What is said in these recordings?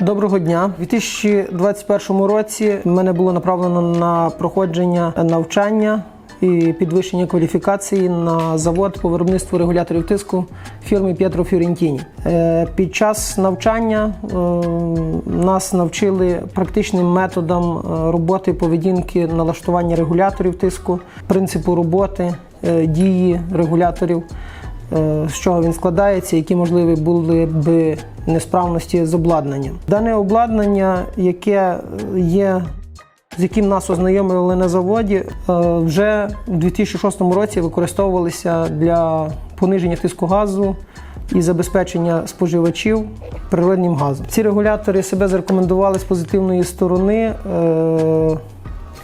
Доброго дня. У 2021 році мене було направлено на проходження навчання і підвищення кваліфікації на завод по виробництву регуляторів тиску фірми П'єтро Фіорентіні. Е, Під час навчання е, нас навчили практичним методам е, роботи поведінки налаштування регуляторів тиску, принципу роботи, дії регуляторів. З чого він складається, які можливі були б несправності з обладнанням. Дане обладнання, яке є, з яким нас ознайомили на заводі, е, вже у 2006 році використовувалися для пониження тиску газу і забезпечення споживачів природнім газом. Ці регулятори себе зарекомендували з позитивної сторони е,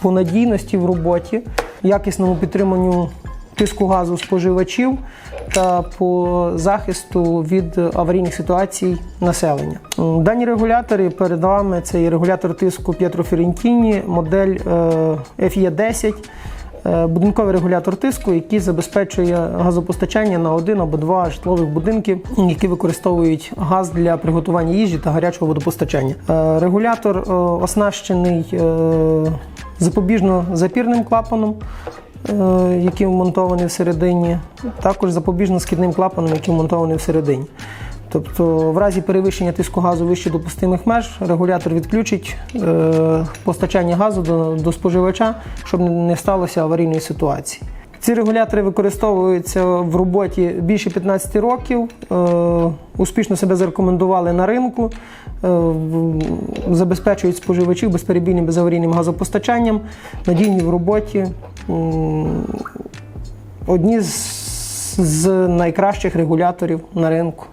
по надійності в роботі, якісному підтриманню тиску газу споживачів та по захисту від аварійних ситуацій населення. Дані регулятори перед вами це є регулятор тиску П'єтро Ферентіні, модель FE10. Е, Будинковий регулятор тиску, який забезпечує газопостачання на один або два житлових будинки, які використовують газ для приготування їжі та гарячого водопостачання. Е, Регулятор е, оснащений е, запобіжно-запірним клапаном, е, вмонтовані всередині, також запобіжно-скидним клапаном, який вмонтований всередині. Тобто, в разі перевищення тиску газу вище допустимих меж, регулятор відключить е, постачання газу до споживача, щоб не сталося аварійної ситуації. Ці регулятори використовуються в роботі більше 15 років, е, успішно себе зарекомендували на ринку, е, забезпечують споживачів безперебійним безаварійним газопостачанням, надійні в роботі. Одні з, з найкращих регуляторів на ринку.